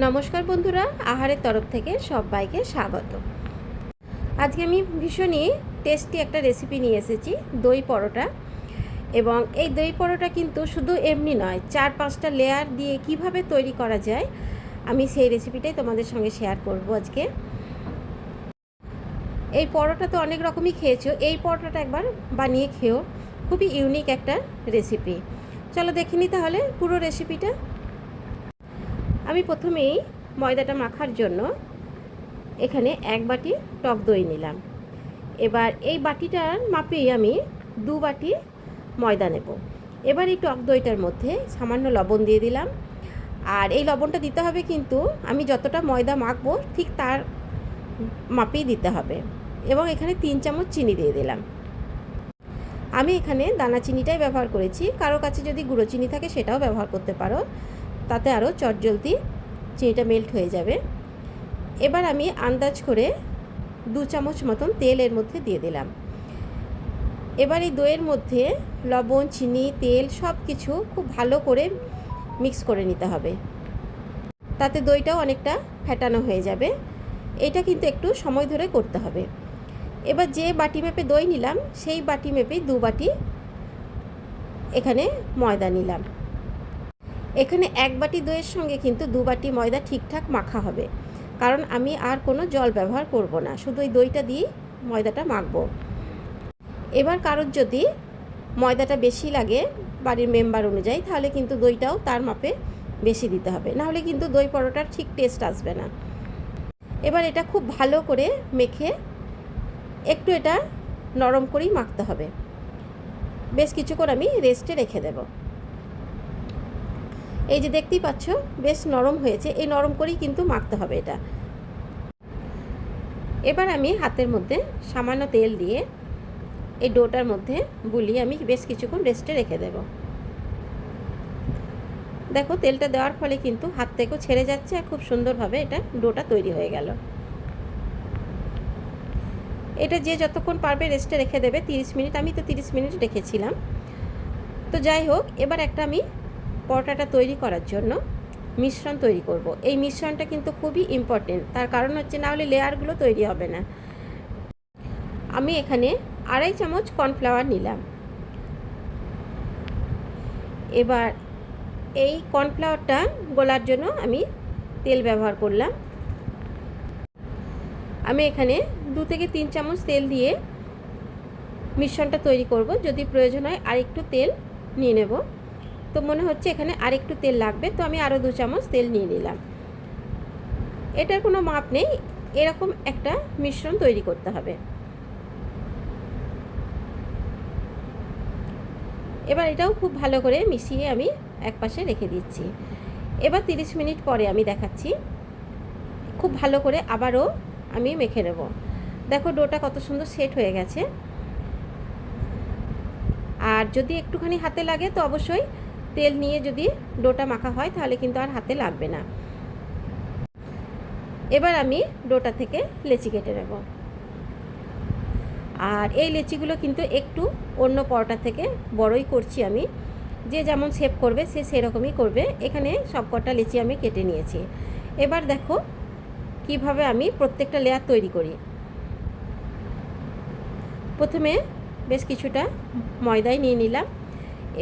নমস্কার বন্ধুরা, আহারের তরফ থেকে সবাইকে স্বাগত। আজকে আমি ভীষণই টেস্টি একটা রেসিপি নিয়ে এসেছি, দই পরোটা। এবং এই দই পরোটা কিন্তু শুধু এমনি নয়, চার পাঁচটা লেয়ার দিয়ে কীভাবে তৈরি করা যায়, আমি সেই রেসিপিটাই তোমাদের সঙ্গে শেয়ার করব আজকে। এই পরোটা তো অনেক রকমই খেয়েছো, এই পরোটাটা একবার বানিয়ে খেও খুবই ইউনিক একটা রেসিপি চলো দেখে নি তাহলে পুরো রেসিপিটা আমি প্রথমেই ময়দাটা মাখার জন্য এখানে এক বাটি টক দই নিলাম। এবার এই বাটিটার মাপেই আমি দু বাটি ময়দা নেব। এবার এই টক দইটার মধ্যে সামান্য লবণ দিয়ে দিলাম। আর এই লবণটা দিতে হবে কিন্তু আমি যতটা ময়দা মাখবো ঠিক তার মাপেই দিতে হবে এবং এখানে তিন চামচ চিনি দিয়ে দিলাম। আমি এখানে দানা চিনিটাই ব্যবহার করেছি। কারও কাছে যদি গুঁড়ো চিনি থাকে সেটাও ব্যবহার করতে পারো। তাতে আরও চটজলদি চিনিটা মেল্ট হয়ে যাবে। এবার আমি আন্দাজ করে দু চামচ মতন তেল এর মধ্যে দিয়ে দিলাম। এবার এই দইয়ের মধ্যে লবণ, চিনি, তেল সব কিছু খুব ভালো করে মিক্স করে নিতে হবে। তাতে দইটাও অনেকটা ফ্যাটানো হয়ে যাবে। এটা কিন্তু একটু সময় ধরে করতে হবে। এবার যে বাটি মেপে দই নিলাম, সেই বাটি মেপেই দু বাটি এখানে ময়দা নিলাম। এখানে এক বাটি দইয়ের সঙ্গে কিন্তু দু বাটি ময়দা ঠিকঠাক মাখা হবে। কারণ আমি আর কোনো জল ব্যবহার করব না, শুধু ওই দইটা দিয়ে ময়দাটা মাখবো। এবার কারোর যদি ময়দাটা বেশি লাগে বাড়ির মেম্বার অনুযায়ী, তাহলে কিন্তু দইটাও তার মাপে বেশি দিতে হবে। নাহলে কিন্তু দই পরোটার ঠিক টেস্ট আসবে না। এবার এটা খুব ভালো করে মেখে একটু এটা নরম করেই মাখতে হবে। বেশ কিছুক্ষণ আমি রেস্টে রেখে দেবো। এই যে দেখতেই পাচ্ছ, বেশ নরম হয়েছে। এই নরম করেই কিন্তু মাখতে হবে এটা। এবার আমি হাতের মধ্যে সামান্য তেল দিয়ে এই ডোটার মধ্যে বুলিয়ে আমি বেশ কিছুক্ষণ রেস্টে রেখে দেব। দেখো, তেলটা দেওয়ার ফলে কিন্তু হাত থেকেও ছেড়ে যাচ্ছে আর খুব সুন্দরভাবে এটা ডোটা তৈরি হয়ে গেল। এটা যে যতক্ষণ পারবে রেস্টে রেখে দেবে, তিরিশ মিনিট। আমি তো তিরিশ মিনিট রেখেছিলাম। তো যাই হোক, এবার একটা আমি পরোটাটা তৈরি করার জন্য মিশ্রণ তৈরি করব। এই মিশ্রণটা কিন্তু খুবই ইম্পর্টেন্ট তার কারণ হচ্ছে না হলে লেয়ারগুলো তৈরি হবে না। আমি এখানে আড়াই চামচ কর্নফ্লাওয়ার নিলাম। এবার এই কর্নফ্লাওয়ারটা গোলার জন্য আমি তেল ব্যবহার করলাম। আমি এখানে দু থেকে তিন চামচ তেল দিয়ে মিশ্রণটা তৈরি করব। যদি প্রয়োজন হয় আরেকটু তেল নিয়ে নেব। তো মনে হচ্ছে এখানে আরেকটু তেল লাগবে, তো আমি আরও দু চামচ তেল নিয়ে নিলাম। এটার কোনো মাপ নেই, এরকম একটা মিশ্রণ তৈরি করতে হবে। এবার এটাও খুব ভালো করে মিশিয়ে আমি এক পাশে রেখে দিচ্ছি। এবার তিরিশ মিনিট পরে আমি দেখাচ্ছি, খুব ভালো করে আবারও আমি মেখে নেব। দেখো ডোটা কত সুন্দর সেট হয়ে গেছে। আর যদি একটুখানি হাতে লাগে তো অবশ্যই তেল নিয়ে যদি ডোটা মাখা হয়, তাহলে কিন্তু আর হাতে লাগবে না। এবার আমি ডোটা থেকে লেচি কেটে নেব। আর এই লেচিগুলো কিন্তু একটু অন্য পরোটা থেকে বড়ই করছি আমি। যে যেমন শেপ করবে, সে সেরকমই করবে। এখানে সব কটা লেচি আমি কেটে নিয়েছি। এবার দেখো কীভাবে আমি প্রত্যেকটা লেয়ার তৈরি করি। প্রথমে বেশ কিছুটা ময়দাই নিয়ে নিলাম।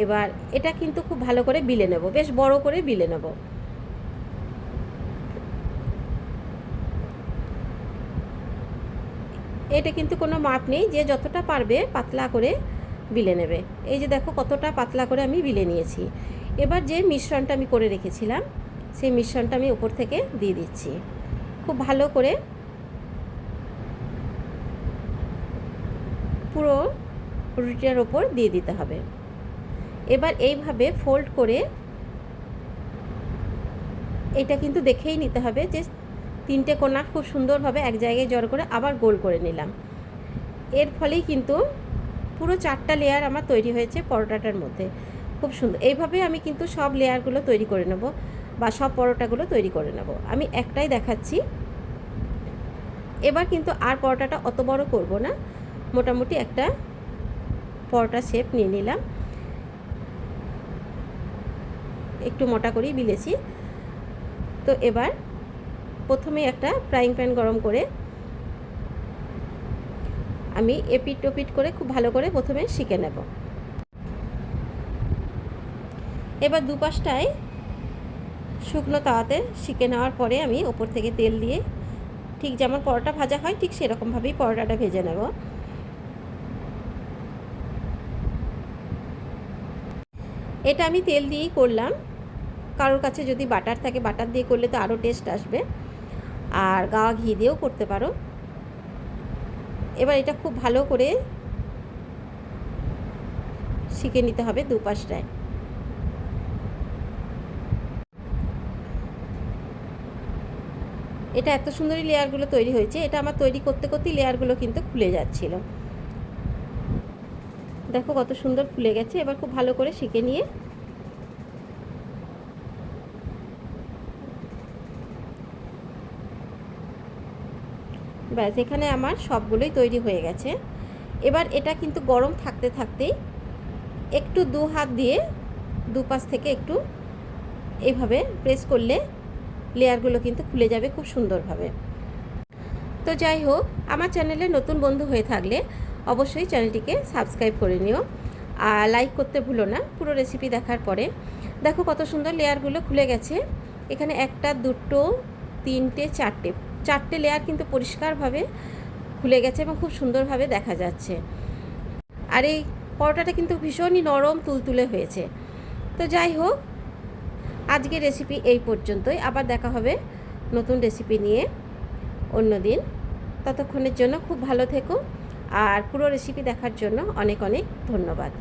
এবার এটা কিন্তু খুব ভালো করে বিলে নেব, বেশ বড় করে বিলে নেব। এটা কিন্তু কোনো মাপ নেই, যে যতটা পারবে পাতলা করে বিলে নেবে। এই যে দেখো কতটা পাতলা করে আমি বিলে নিয়েছি। এবার যে মিশ্রণটা আমি করে রেখেছিলাম, সেই মিশ্রণটা আমি উপর থেকে দিয়ে দিচ্ছি। খুব ভালো করে পুরো রুটিটার ওপর দিয়ে দিতে হবে। এবার এইভাবে ফোল্ড করে এটা কিন্তু দেখেই নিতে হবে যে তিনটে কোনা খুব সুন্দরভাবে এক জায়গায় জড়ো করে আবার গোল করে নিলাম। এর ফলেই কিন্তু পুরো চারটা লেয়ার আমার তৈরি হয়েছে পরোটাটার মধ্যে। খুব সুন্দর। এইভাবে আমি কিন্তু সব লেয়ারগুলো তৈরি করে নেব বা সব পরোটাগুলো তৈরি করে নেব। আমি একটাই দেখাচ্ছি। এবার কিন্তু আর পরোটাটা অত বড় করব না। মোটামুটি একটা পরোটা শেপ নিয়ে নিলাম। একটু মোটা করেই বিলেছি। তো এবার প্রথমে একটা ফ্রাইং প্যান গরম করে আমি এপিট ওপিট করে খুব ভালো করে প্রথমে শিখে নেব। এবার দুপাশটায় শুকনো তাওয়াতে শিখে নেওয়ার পরে আমি ওপর থেকে তেল দিয়ে ঠিক যেমন পরোটা ভাজা হয় ঠিক সেরকমভাবেই পরোটাটা ভেজে নেব। এটা আমি তেল দিয়েই করলাম। কারোর কাছে যদি বাটার থাকে, বাটার দিয়ে করলে তো আরও টেস্ট আসবে। আর গাওয়া ঘি দিয়েও করতে পারো। এবার এটা খুব ভালো করে শিখে নিতে হবে দুপাশটায়। এটা এত সুন্দরই লেয়ারগুলো তৈরি হয়েছে। এটা আমার তৈরি করতে করতেই লেয়ারগুলো কিন্তু খুলে যাচ্ছিল। দেখো কত সুন্দর খুলে গেছে। এবার খুব ভালো করে শিখে নিয়ে ব্যাস, এখানে আমার সবগুলোই তৈরি হয়ে গেছে। এবার এটা কিন্তু গরম থাকতে থাকতেই একটু দু হাত দিয়ে দুপাশ থেকে একটু এভাবে প্রেস করলে লেয়ারগুলো কিন্তু খুলে যাবে খুব সুন্দরভাবে। তো যাই হোক, আমার চ্যানেলে নতুন বন্ধু হয়ে থাকলে অবশ্যই চ্যানেলটিকে সাবস্ক্রাইব করে নিও আর লাইক করতে ভুলো না, পুরো রেসিপি দেখার পরে। দেখো কত সুন্দর লেয়ারগুলো খুলে গেছে। এখানে একটা, দুটো, তিনটে, চারটে চারটে লেয়ার কিন্তু পরিষ্কারভাবে খুলে গেছে এবং খুব সুন্দরভাবে দেখা যাচ্ছে। আর এই পরোটাটা কিন্তু ভীষণই নরম, তুলতুলে হয়েছে। তো যাই হোক, আজকের রেসিপি এই পর্যন্তই। আবার দেখা হবে নতুন রেসিপি নিয়ে অন্য দিন। ততক্ষণের জন্য খুব ভালো থেকো। আর পুরো রেসিপি দেখার জন্য অনেক অনেক ধন্যবাদ।